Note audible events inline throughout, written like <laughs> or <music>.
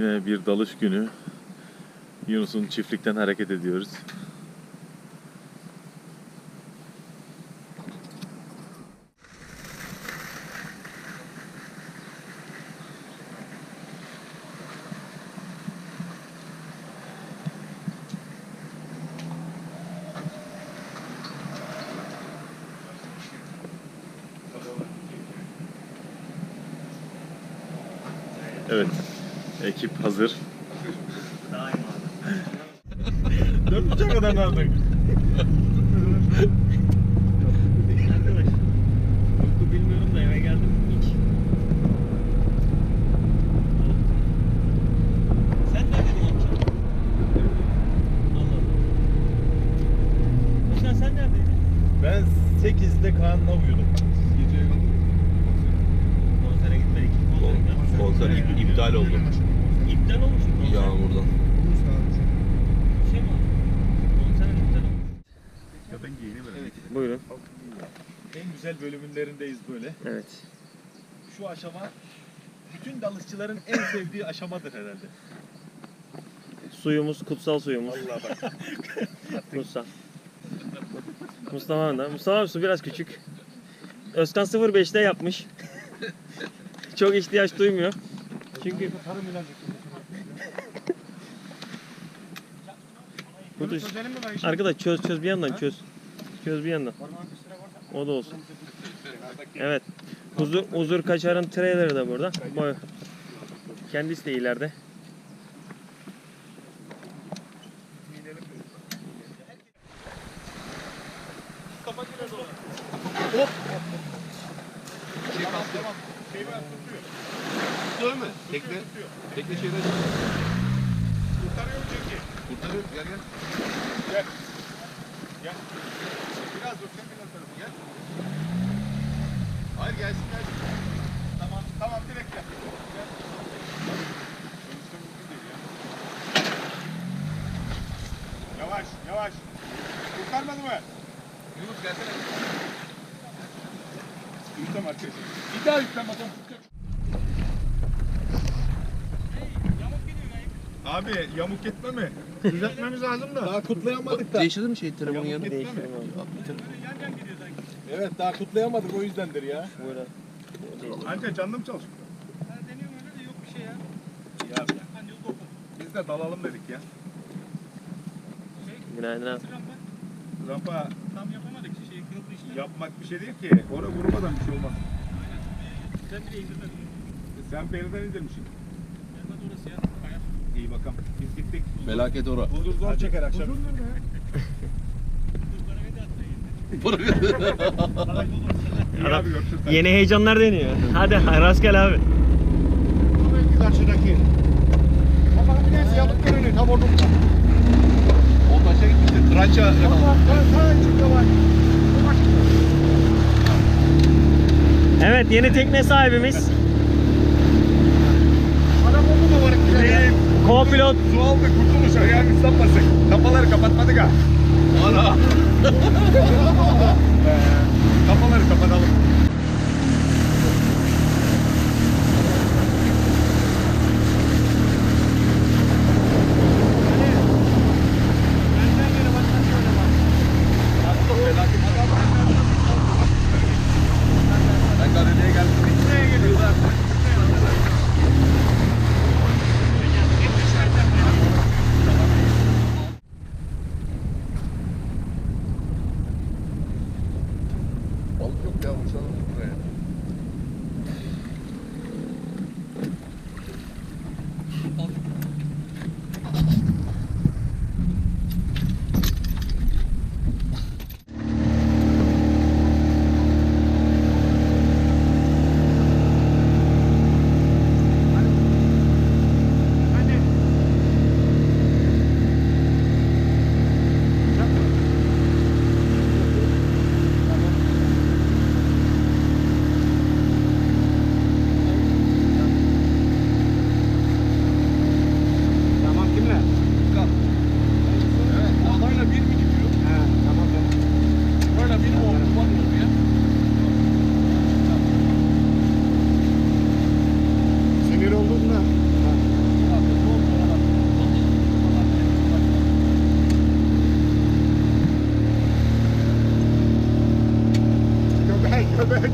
Yine bir dalış günü. Yunus'un çiftlikten hareket ediyoruz. Evet. Ekip hazır. Dört buçuğa kadar aldık. Bilmiyorum da eve geldim hiç. Sen neredeydin akşam? Allah Allah. Sen neredeydin? Ben 8'de Kaan'la uyudum. Gece Konsere gitmedik. Konsere gitmedik. Konser ip- iptal oldu. İptal olmuş mu konser? Yağmurdan. Şey mi oldu? Konser iptal olmuş. Ya böyle. Buyurun. En güzel bölümünlerindeyiz böyle. Evet. Şu aşama bütün dalışçıların en sevdiği aşamadır herhalde. Suyumuz kutsal suyumuz. Vallahi bak. <laughs> Musa. Mustafa da. Mustafa abi su biraz küçük. Özkan 05'te yapmış. <laughs> Çok ihtiyaç duymuyor. Çünkü Bu düş- Arkadaş çöz çöz bir yandan çöz. Çöz bir yandan. O da olsun. Evet. Huzur, huzur kaçarın trailerı da burada. Boy. Kendisi de ileride. Tutuyor mu? Tekne. Tekne şeyden. Kurtarıyor çünkü. Kurtarıyor. Gel gel. Gel. Gel. Biraz dur sen biraz tarafı gel. Hayır gelsin gelsin. Tamam tamam direkt gel. Gel. Yavaş yavaş. Kurtarmadı mı? Yunus gelsene. Yüklem arkadaşlar. Bir daha yüklem bakalım. Abi yamuk etme mi? Düzeltmemiz lazım da. Daha kutlayamadık da. Değiştirdin mi şey telefonun Yamuk yanını? etme mi? Evet daha kutlayamadık o yüzdendir ya. Buyurun. Anca canlı mı çalışıyor? Ya biz de dalalım dedik ya. Günaydın abi. Rampa Tam yapamadık şey kırıldı işte. yapmak bir şey değil ki. Orada vurmadan bir şey olmaz. Sen bile indirmedin. Sen periden indirmişsin. Nerede orası ya? Kaya. İyi bakalım. Biz gittik. Felaket ora. Huzur zor çeker akşam. İyi Adam-. Yeni heyecanlar deniyor. Hadi rastgele abi. karşıdaki. Bakalım bir tanesi yapıp görünüyor tam orada. O taşa gitmişti. Trança. Evet yeni tekne sahibimiz. Adam oldu mu var ki? Co-pilot Su aldı kurtuluş ayağını ıslanmasın. Kapaları kapatmadık ha. Ana. <laughs> Kapaları kapatalım. 있다고 써놓은 거예요.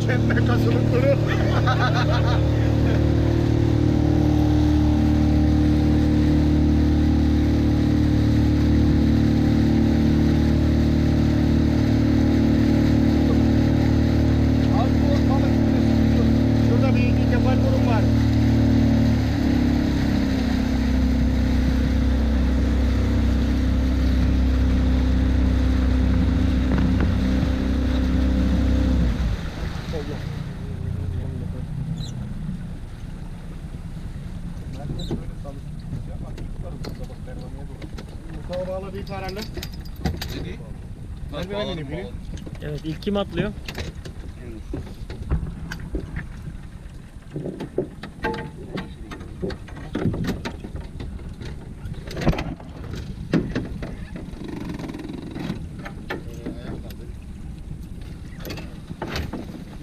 Kendine kasılıp durur. Abi bu balık Şurada bir iki kefal burun var. Mustafa bağladı ilk herhalde. Nasıl Ben bağladım beğendim, bağladım. Evet ilk kim atlıyor?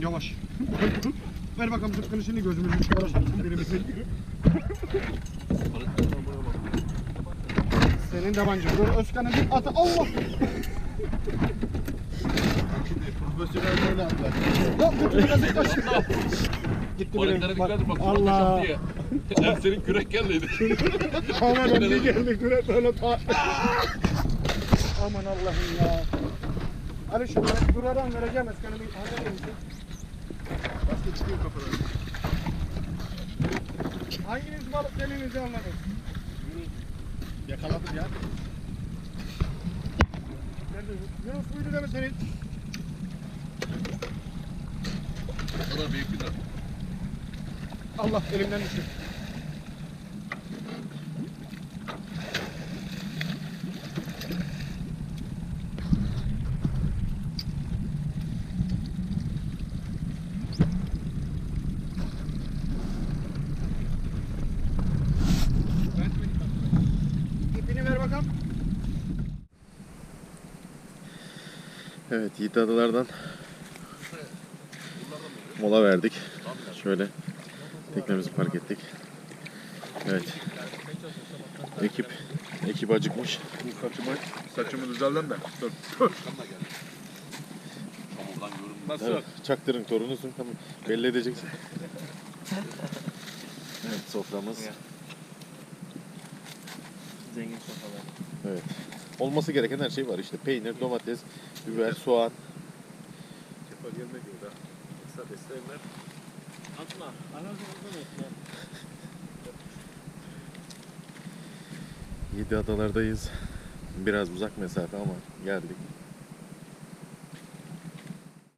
Yavaş. Ver bakalım zıpkını şimdi gözümüzün çıkarasın birimizin. Senin tabancın. Dur Özkan'ın bir atı. Allah! Profesyonel böyle atlar. Lan bu biraz kaçtı. Gitti Balıklara benim. dikkat et bak. Allah! Hem senin kürek geldiydi. Aman önce geldi güne böyle ta... Aman Allah'ım ya. Ali şunu duraran vereceğim Özkan'ı bir halledeyim. Başka çıkıyor kafadan. Hanginiz balık dediğinizi anladım. Yakaladım ya. Yunus buydu senin? O kadar büyük bir de. Allah elimden düştü. İpini ver bakalım. Evet Yiğit Adalar'dan mola verdik. Şöyle teknemizi park ettik. Evet. Ekip ekip acıkmış. Saçımı, saçımı düzeldim de. Dur. Dur. Nasıl? Evet, çaktırın torunusun tamam. Belli edeceksin. Evet soframız. Zengin sofralar. Evet. Olması gereken her şey var işte. Peynir, domates, biber, soğan. Gelme diyor da. Kısa besleyenler. Atma. Anasını atma. Yedi adalardayız. Biraz uzak mesafe ama geldik.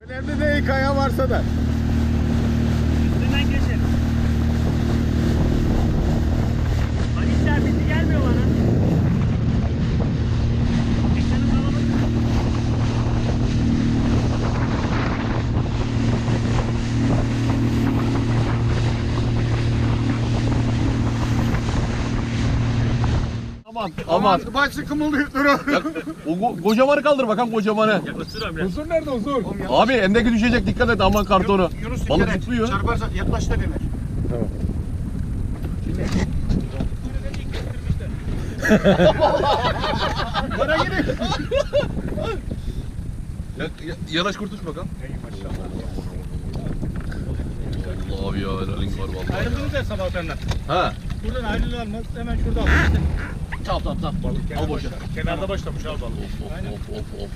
Önemli değil kaya varsa da. Üstünden geçin. Aman. Aman başlı kımıldayıp durun. O go- kocamanı kaldır bakalım kocamanı. Yaklaştır biraz. Huzur nerede huzur? Abi endeki düşecek dikkat et aman kartonu. Yunus Balık dikkat et. zıplıyor. Çarparsa yaklaş da. Tamam. <laughs> Bana gidin. Ya, ya, yanaş kurtuş bakalım. Allah abi ya helalin var vallahi. Ayrıldınız ya sabah senden. Ha. Buradan ayrılalmaz. Hemen şurada al. Çal çal çal. Al boşa. Kenarda başlamış al balık. Of of of of of.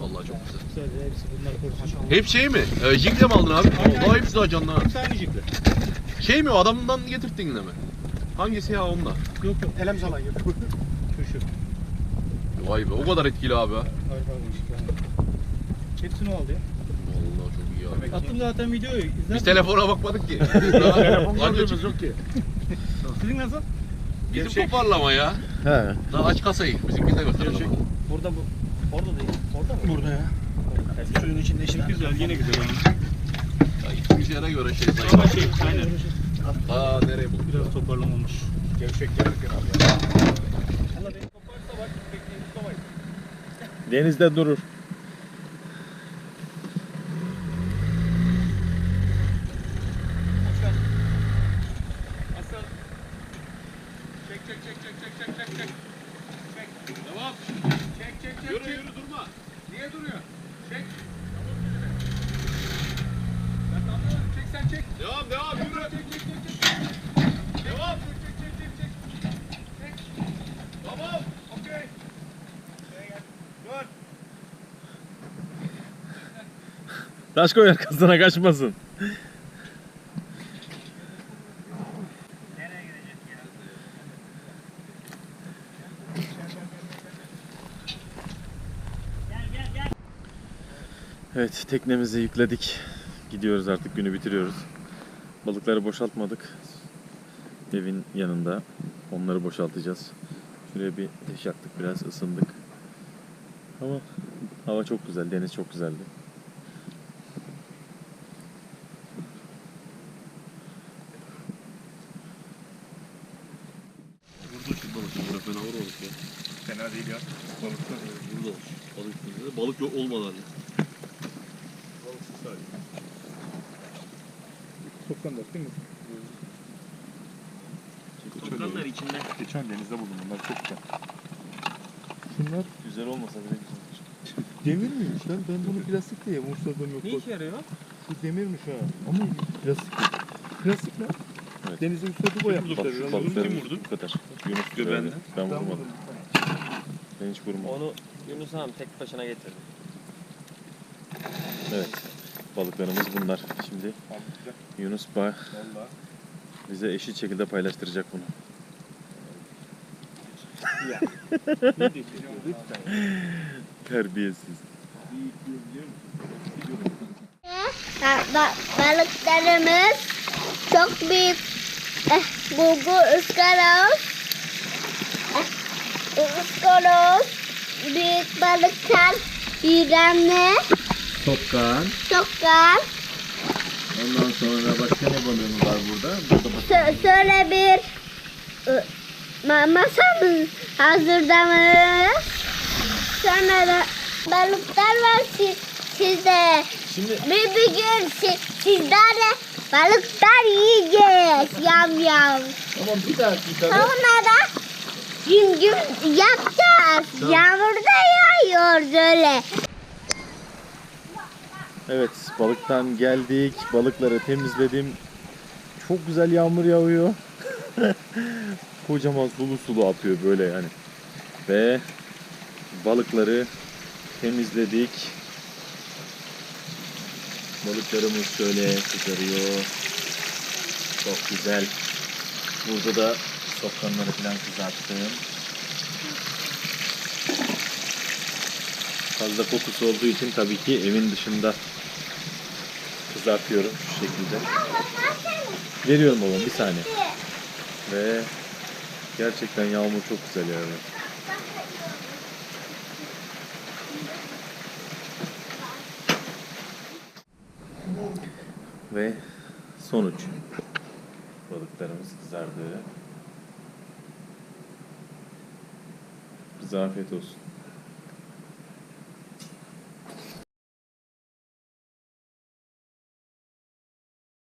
Vallahi çok güzel. Güzel hepsi bunlar. Hep şey mi? E, jigle mi aldın abi? Aynen. Vallahi hepsi daha canlı ha. Hepsi aynı jikli. Şey mi o adamdan getirttin de mi? Hangisi ya onunla? Yok yok. Elem salan yok. <laughs> Şu şu. Vay be o kadar etkili abi ha. Hayır pardon. Hepsini aldı ya. Vallahi çok iyi abi. Attım zaten videoyu. İzler Biz telefona bakmadık ki. <laughs> Telefon yok ki. Sizin nasıl? Bizim toparlama ya. He. Daha aç kasayı. Bizimkini de gösterelim. Burada bu. Orada değil. Orada mı? Burada ya. Suyun içinde işin güzel. Yine güzel yani. Ya gittiğimiz yere göre şey sayın. Ama şey aynen. Aa nereye bulduk? Biraz toparlamamış. Gevşek geldik herhalde ya. Allah beni koparsa bak bekleyin Mustafa'yı. Denizde durur. Taş koy arkasına kaçmasın. Evet teknemizi yükledik. Gidiyoruz artık günü bitiriyoruz. Balıkları boşaltmadık. Evin yanında. Onları boşaltacağız. Şuraya bir ateş yaktık biraz ısındık. Ama hava çok güzel, deniz çok güzeldi. Burada şu balık. Burada fena var balık ya. Değil ya. Balıkta. Burada var. Balık burada. Balık yok olmadan. Balıksız sadece. Sokkan da değil mi? Topkanlar içinde. Geçen denizde buldum bunlar çok güzel. Şunlar güzel olmasa bile güzel. Demir miymiş lan? Ben bunu plastik diye Mursa'dan yok. Ne işe yarıyor? Bu demirmiş ha. Ama plastik değil. Plastik lan. Evet. Denizin üstüne bu yapmışlar. Bak şu balıklarımız bu kadar. Yunus Göbeğinden. göbeğinden. Ben Ben vurmadım. vurdum. Ben hiç vurmadım. Onu Yunus abi tek başına getirdi. Evet. Balıklarımız bunlar. Şimdi. Yunus ba Valla. bize eşit şekilde paylaştıracak bunu. Ne. <laughs> Terbiyesiz. Ba- balıklarımız çok büyük. Eh, bulgur, ıskaroz. Iskaroz. Büyük balıklar. Yürenli. Topkan. Sokar. Ondan sonra başka ne balığımız var burada? Burada Sö- söyle bir ı, ma- masamız hazırlamış. Sonra da balıklar var si- sizde. Şimdi Bir, bir gün si- sizlerle balıklar yiyeceğiz. Yam yam. tamam bir dakika. Sonra da gün yapacağız. Yağmur da yağıyor böyle. Evet balıktan geldik. Balıkları temizledim. Çok güzel yağmur yağıyor. <laughs> Kocaman sulu sulu atıyor böyle yani. Ve balıkları temizledik. Balıklarımız şöyle kızarıyor. Çok güzel. Burada da sokkanları falan kızarttım. Fazla kokusu olduğu için tabii ki evin dışında kızartıyorum şu şekilde. Veriyorum babam bir saniye. Ve gerçekten yağmur çok güzel yani. Ve sonuç. Balıklarımız kızardı. Bize afiyet olsun.